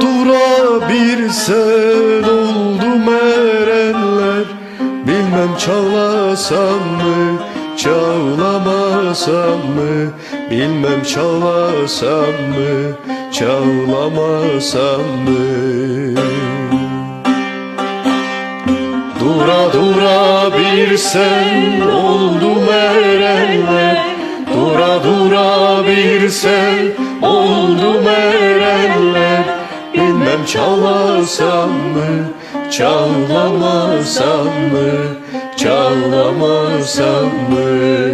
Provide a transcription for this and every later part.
Dura bir sel oldu erenler. Bilmem çağlasam mı çağlamasam mı? Bilmem çağlasam mı çağlamasam mı? Dura dura bir sel oldu erenler. Dura dura bir sel oldu erenler Bilmem çalasam mı çağlamasam mı çağlamasam mı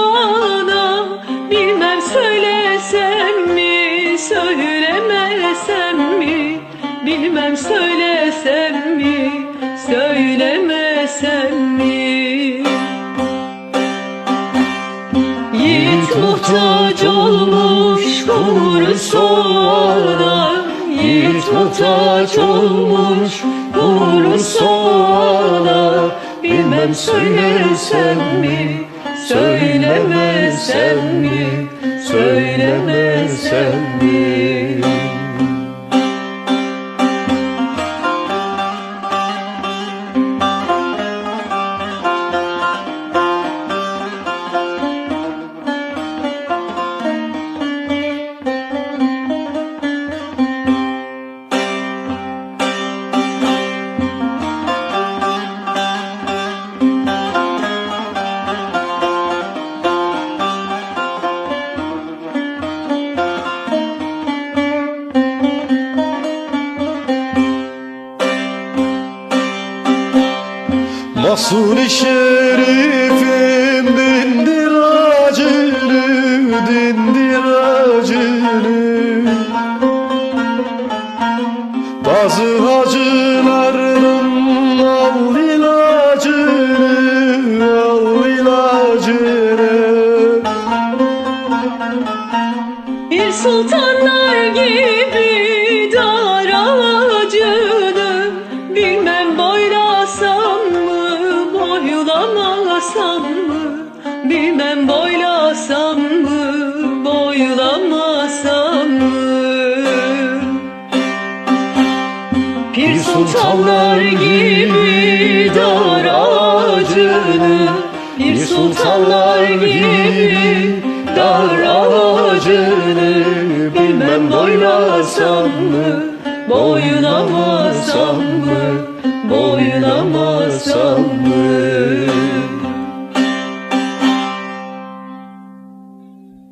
Bilmem söylesem mi, söylemesem mi? Yiğit muhtaç olmuş kuru soğana Yiğit muhtaç olmuş kuru soğana Bilmem söylesem mi, söylemesem mi? Söylemesem mi Mahsuni şerifim dindir acını dindir acını. Bazı hacılarının al ilacını al ilacını Bir sultanlar gibi boylamasam mı? Bilmem boylasam mı, boylamasam mı? Pir sultanlar gibi dar ağacını Bir sultanlar gibi dar ağacını. Bilmem boylasam mı, boylamasam mı